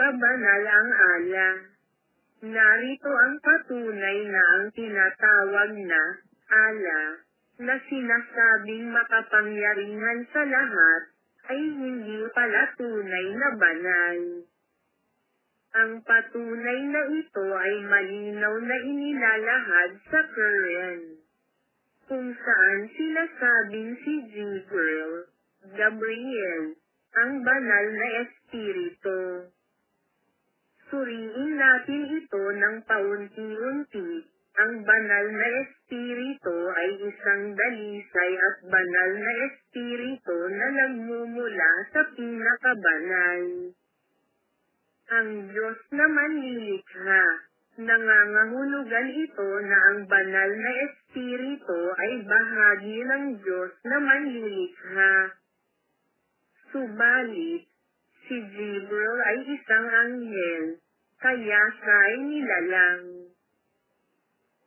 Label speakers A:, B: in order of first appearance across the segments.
A: ipagbabanal ang ala. Narito ang patunay na ang tinatawag na ala na sinasabing makapangyarihan sa lahat ay hindi pala tunay na banal. Ang patunay na ito ay malinaw na inilalahad sa Quran, kung saan sila sabing si Jibril, Gabriel, ang banal na espiritu. Suriin natin ito ng paunti-unti. Ang banal na espiritu ay isang dalisay at banal na espiritu na nagmumula sa pinakabanal. Ang Diyos naman lilikha. Nangangahulugan ito na ang banal na espiritu ay bahagi ng Diyos na manlilikha. Subalit, si Jibril ay isang anghel, kaya siya ay nilalang.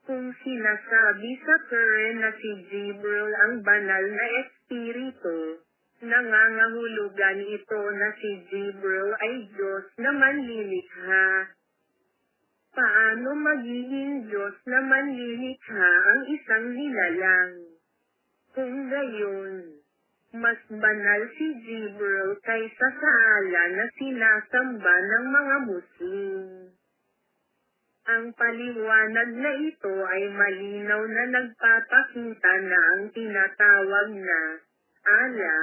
A: Kung sinasabi sa Quran na si Jibril ang banal na espiritu, nangangahulugan ito na si Jibril ay Diyos na manlilikha. Paano magiging Diyos na manlilikha ang isang nilalang? Kung gayon, mas banal si Jibril kaysa sa ala na sinasamba ng mga Muslim. Ang paliwanag na ito ay malinaw na nagpapakita na ang tinatawag na ala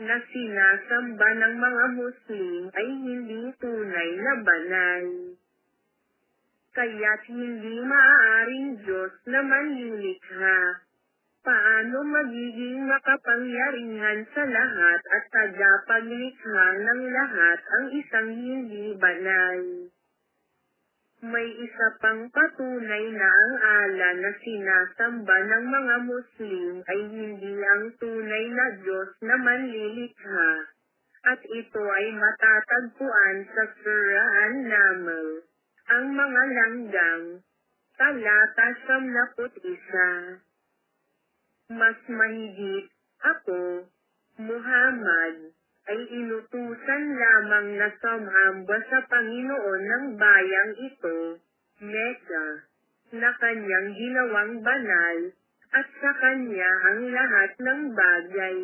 A: na sinasamba ng mga Muslim ay hindi tunay na banal. Kaya't hindi maaaring Diyos na manlilikha. Paano magiging makapangyarihan sa lahat at tagapaglikha ng lahat ang isang hindi banal? May isa pang patunay na ang ala na sinasamba ng mga Muslim ay hindi ang tunay na Diyos na manlilikha, at ito ay matatagpuan sa Surah An-Naml, ang mga langgam, talata siyam isa. Mas mahigit, ako, Muhammad, ay inutusan lamang na sumamba sa Panginoon ng bayang ito, Mecca, na kanyang ginawang banal, at sa kanya ang lahat ng bagay.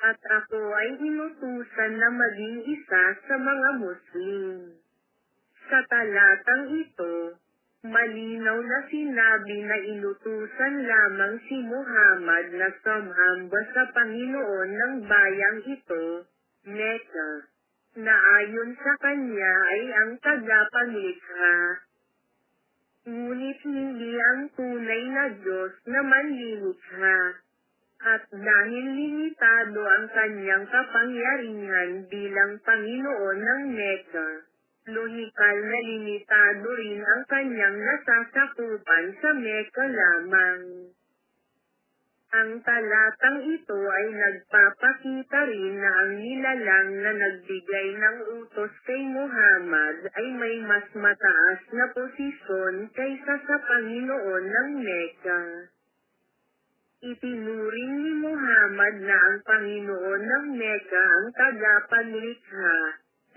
A: At ako ay inutusan na maging isa sa mga Muslim. Sa talatang ito, malinaw na sinabi na inutusan lamang si Muhammad na sumhamba sa Panginoon ng bayang ito, Mecca, na ayon sa kanya ay ang tagapaglikha. Ngunit hindi ang tunay na Diyos na manlilikha. At dahil limitado ang kanyang kapangyarihan bilang Panginoon ng Mecca, lohikal na limitado rin ang kanyang nasasakupan sa Mecca lamang. Ang talatang ito ay nagpapakita rin na ang nilalang na nagbigay ng utos kay Muhammad ay may mas mataas na posisyon kaysa sa Panginoon ng Mecca. Itinuring ni Muhammad na ang Panginoon ng Mecca ang tagapaglikha,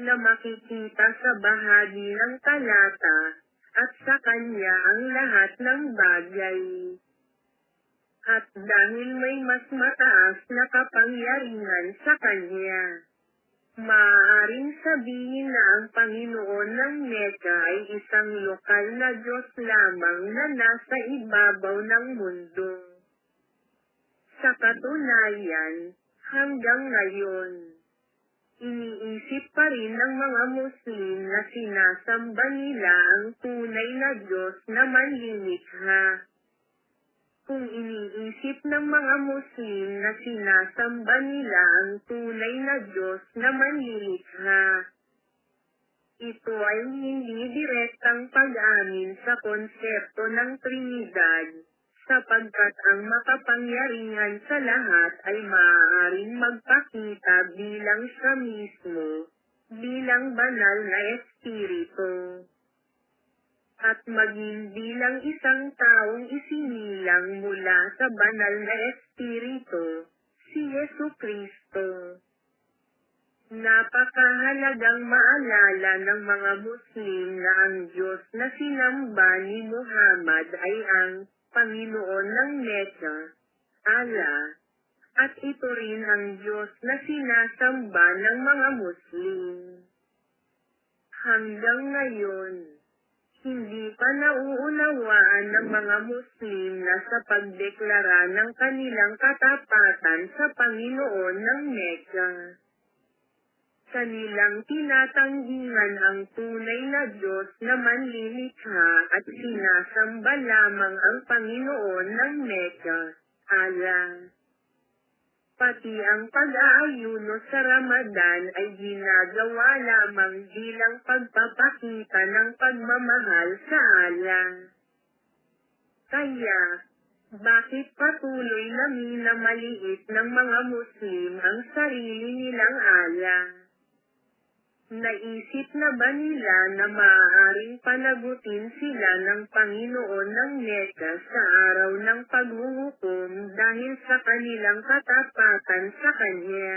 A: na makikita sa bahagi ng talata, at sa kanya ang lahat ng bagay. At dahil may mas mataas na kapangyarihan sa kanya, maaaring sabihin na ang Panginoon ng Mecca ay isang lokal na Diyos lamang na nasa ibabaw ng mundo. Sa katunayan, hanggang ngayon, iniisip pa rin ng mga Muslim na sinasamba nila ang tunay na Diyos na manlilikha. Kung iniisip ng mga Muslim na sinasamba nila ang tunay na Diyos na manlilikha, ito ay hindi direktang pag-amin sa konsepto ng Trinidad, sapagkat ang makapangyarihan sa lahat ay maaaring magpakita bilang siya mismo, bilang banal na espiritu. At maging bilang isang taong isinilang mula sa banal na espiritu, si Yesu Kristo. Napakahalagang maalala ng mga Muslim na ang Diyos na sinamba ni Muhammad ay ang Panginoon ng Mecca, Allah, at ito rin ang Diyos na sinasamba ng mga Muslim. Hanggang ngayon, hindi pa nauunawaan ng mga Muslim na sa pagdeklara ng kanilang katapatan sa Panginoon ng Mecca. Kanilang tinatanggingan ang tunay na Diyos na manlilikha at sinasamba lamang ang Panginoon ng Mecca, Allah. Pati ang pag-aayuno sa Ramadan ay ginagawa lamang bilang pagpapakita ng pagmamahal sa Allah. Kaya, bakit patuloy na minamaliit ng mga Muslim ang sarili nilang Allah? Naisip na ba nila na maaaring panagutin sila ng Panginoon ng Mecca sa araw ng paghuhukom dahil sa kanilang katapatan sa Kanya?